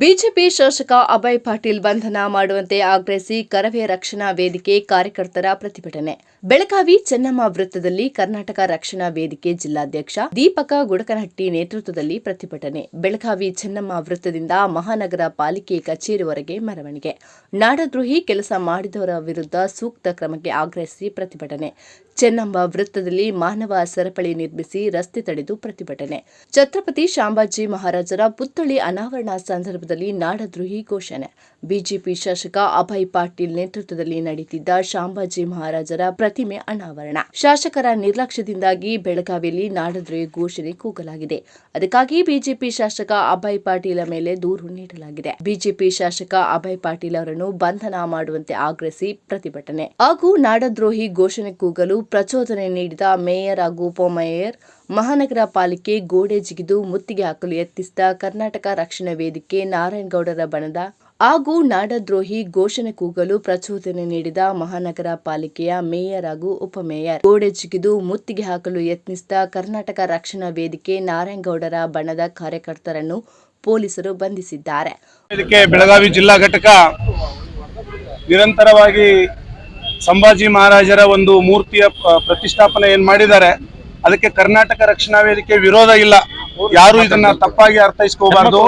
BJP ಶಾಸಕ ಅಭಯ್ ಪಾಟೀಲ್ ಬಂಧನ ಮಾಡುವಂತೆ ಆಗ್ರಹಿಸಿ ಕರವೇ ರಕ್ಷಣಾ ವೇದಿಕೆ ಕಾರ್ಯಕರ್ತರ ಪ್ರತಿಭಟನೆ. ಬೆಳಗಾವಿ ಚೆನ್ನಮ್ಮ ವೃತ್ತದಲ್ಲಿ ಕರ್ನಾಟಕ ರಕ್ಷಣಾ ವೇದಿಕೆ ಜಿಲ್ಲಾಧ್ಯಕ್ಷ ದೀಪಕ ಗುಡಕನಹಟ್ಟಿ ನೇತೃತ್ವದಲ್ಲಿ ಪ್ರತಿಭಟನೆ. ಬೆಳಗಾವಿ ಚೆನ್ನಮ್ಮ ವೃತ್ತದಿಂದ ಮಹಾನಗರ ಪಾಲಿಕೆ ಕಚೇರಿವರೆಗೆ ಮೆರವಣಿಗೆ. ನಾಡದ್ರೋಹಿ ಕೆಲಸ ಮಾಡಿದವರ ವಿರುದ್ಧ ಸೂಕ್ತ ಕ್ರಮಕ್ಕೆ ಆಗ್ರಹಿಸಿ ಪ್ರತಿಭಟನೆ. ಚೆನ್ನಮ್ಮ ವೃತ್ತದಲ್ಲಿ ಮಾನವ ಸರಪಳಿ ನಿರ್ಮಿಸಿ ರಸ್ತೆ ತಡೆದು ಪ್ರತಿಭಟನೆ. ಛತ್ರಪತಿ ಶಾಂಬಾಜಿ ಮಹಾರಾಜರ ಪುತ್ಥಳಿ ಅನಾವರಣ ಸಂದರ್ಭದಲ್ಲಿ ನಾಡದ್ರೋಹಿ ಘೋಷಣೆ. ಬಿಜೆಪಿ ಶಾಸಕ ಅಭಯ್ ಪಾಟೀಲ್ ನೇತೃತ್ವದಲ್ಲಿ ನಡೆಯುತ್ತಿದ್ದ ಶಾಂಬಾಜಿ ಮಹಾರಾಜರ ಪ್ರತಿಮೆ ಅನಾವರಣ. ಶಾಸಕರ ನಿರ್ಲಕ್ಷ್ಯದಿಂದಾಗಿ ಬೆಳಗಾವಿಯಲ್ಲಿ ನಾಡದ್ರೋಹಿ ಘೋಷಣೆ ಕೂಗಲಾಗಿದೆ. ಅದಕ್ಕಾಗಿ ಬಿಜೆಪಿ ಶಾಸಕ ಅಭಯ್ ಪಾಟೀಲ ಮೇಲೆ ದೂರು ನೀಡಲಾಗಿದೆ. ಬಿಜೆಪಿ ಶಾಸಕ ಅಭಯ್ ಪಾಟೀಲ್ ಅವರನ್ನು ಬಂಧನ ಮಾಡುವಂತೆ ಆಗ್ರಹಿಸಿ ಪ್ರತಿಭಟನೆ. ಹಾಗೂ ನಾಡದ್ರೋಹಿ ಘೋಷಣೆ ಕೂಗಲು ಪ್ರಚೋದನೆ ನೀಡಿದ ಮೇಯರ್ ಹಾಗೂ ಉಪಮೇಯರ್ ಮಹಾನಗರ ಪಾಲಿಕೆ ಗೋಡೆ ಜಿಗಿದು ಮುತ್ತಿಗೆ ಹಾಕಲು ಯತ್ನಿಸಿದ ಕರ್ನಾಟಕ ರಕ್ಷಣಾ ವೇದಿಕೆ ನಾರಾಯಣಗೌಡರ ಬಣದ ಹಾಗೂ ನಾಡದ್ರೋಹಿ ಘೋಷಣೆ ಕೂಗಲು ಪ್ರಚೋದನೆ ನೀಡಿದ ಮಹಾನಗರ ಪಾಲಿಕೆಯ ಮೇಯರ್ ಹಾಗೂ ಉಪಮೇಯರ್. ಗೋಡೆ ಜಿಗಿದು ಮುತ್ತಿಗೆ ಹಾಕಲು ಯತ್ನಿಸಿದ ಕರ್ನಾಟಕ ರಕ್ಷಣಾ ವೇದಿಕೆ ನಾರಾಯಣಗೌಡರ ಬಣದ ಕಾರ್ಯಕರ್ತರನ್ನು ಪೊಲೀಸರು ಬಂಧಿಸಿದ್ದಾರೆ. ಬೆಳಗಾವಿ ಜಿಲ್ಲಾ ಘಟಕ ನಿರಂತರವಾಗಿ ಸಂಭಾಜಿ ಮಹಾರಾಜರ ಒಂದು ಮೂರ್ತಿಯ ಪ್ರತಿಷ್ಠಾಪನೆ ಏನ್ ಮಾಡಿದ್ದಾರೆ ಅದಕ್ಕೆ ಕರ್ನಾಟಕ ರಕ್ಷಣಾ ವೇದಿಕೆ ವಿರೋಧ ಇಲ್ಲ. ಯಾರು ಇದನ್ನ ತಪ್ಪಾಗಿ ಅರ್ಥೈಸ್ಕೋಬಾರ್ದು.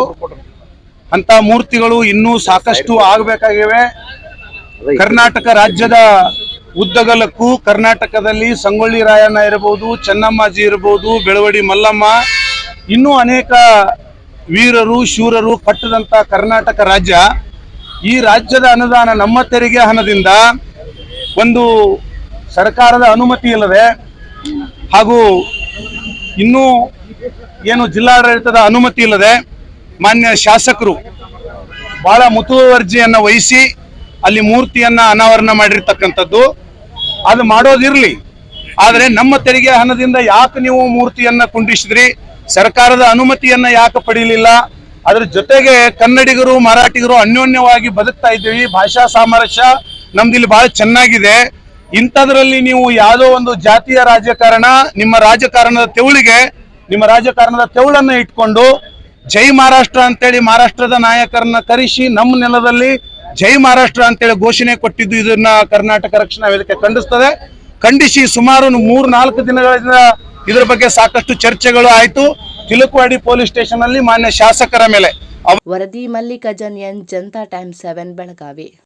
ಅಂತ ಮೂರ್ತಿಗಳು ಇನ್ನೂ ಸಾಕಷ್ಟು ಆಗಬೇಕಾಗಿವೆ. ಕರ್ನಾಟಕ ರಾಜ್ಯದ ಉದ್ದಗಲಕ್ಕೂ ಕರ್ನಾಟಕದಲ್ಲಿ ಸಂಗೊಳ್ಳಿ ರಾಯಣ್ಣ ಇರಬಹುದು ಚೆನ್ನಮ್ಮಾಜಿ ಇರಬಹುದು ಬೆಳವಡಿ ಮಲ್ಲಮ್ಮ, ಇನ್ನೂ ಅನೇಕ ವೀರರು, ಶೂರರು ಕಟ್ಟದಂತ ಕರ್ನಾಟಕ ರಾಜ್ಯ. ಈ ರಾಜ್ಯದ ಅನುದಾನ ನಮ್ಮ ತೆರಿಗೆ ಹಣದಿಂದ ಒಂದು ಸರ್ಕಾರದ ಅನುಮತಿ ಇಲ್ಲದೆ ಹಾಗೂ ಇನ್ನೂ ಏನು ಜಿಲ್ಲಾಡಳಿತದ ಅನುಮತಿ ಇಲ್ಲದೆ ಮಾನ್ಯ ಶಾಸಕರು ಬಹಳ ಮುತುವರ್ಜಿಯನ್ನು ವಹಿಸಿ ಅಲ್ಲಿ ಮೂರ್ತಿಯನ್ನು ಅನಾವರಣ ಮಾಡಿರ್ತಕ್ಕಂಥದ್ದು. ಅದು ಮಾಡೋದಿರಲಿ ಆದರೆ ನಮ್ಮ ತೆರಿಗೆ ಹಣದಿಂದ ಯಾಕೆ ನೀವು ಮೂರ್ತಿಯನ್ನು ಕುಂಡಿಸಿದ್ರಿ? ಸರ್ಕಾರದ ಅನುಮತಿಯನ್ನ ಯಾಕೆ ಪಡೀಲಿಲ್ಲ? ಅದರ ಜೊತೆಗೆ ಕನ್ನಡಿಗರು, ಮರಾಠಿಗರು ಅನ್ಯೋನ್ಯವಾಗಿ ಬದುಕ್ತಾ ಇದ್ದೀವಿ. ಭಾಷಾ ಸಾಮರಸ್ಯ ನಮ್ದು ಇಲ್ಲಿ ಬಹಳ ಚೆನ್ನಾಗಿದೆ. ಇಂಥದ್ರಲ್ಲಿ ನೀವು ಯಾವುದೋ ಒಂದು ಜಾತಿಯ ರಾಜಕಾರಣ, ನಿಮ್ಮ ರಾಜಕಾರಣದ ತೆವಳಿಗೆ, ನಿಮ್ಮ ರಾಜಕಾರಣದ ತೆವಳನ್ನ ಇಟ್ಕೊಂಡು ಜೈ ಮಹಾರಾಷ್ಟ್ರ ಅಂತೇಳಿ ಮಹಾರಾಷ್ಟ್ರದ ನಾಯಕರನ್ನ ಕರೆಸಿ ನಮ್ಮ ನೆಲದಲ್ಲಿ ಜೈ ಮಹಾರಾಷ್ಟ್ರ ಅಂತೇಳಿ ಘೋಷಣೆ ಕೊಟ್ಟಿದ್ದು ಇದನ್ನ ಕರ್ನಾಟಕ ರಕ್ಷಣಾ ವೇದಿಕೆ ಖಂಡಿಸ್ತದೆ. ಖಂಡಿಸಿ ಸುಮಾರು ಮೂರ್ ನಾಲ್ಕು ದಿನಗಳಿಂದ ಇದರ ಬಗ್ಗೆ ಸಾಕಷ್ಟು ಚರ್ಚೆಗಳು ಆಯ್ತು. ತಿಲುಕವಾಡಿ ಪೊಲೀಸ್ ಸ್ಟೇಷನ್ ಅಲ್ಲಿ ಮಾನ್ಯ ಶಾಸಕರ ಮೇಲೆ ವರದಿ Mallikarjun N, Janata time seven, Belagavi.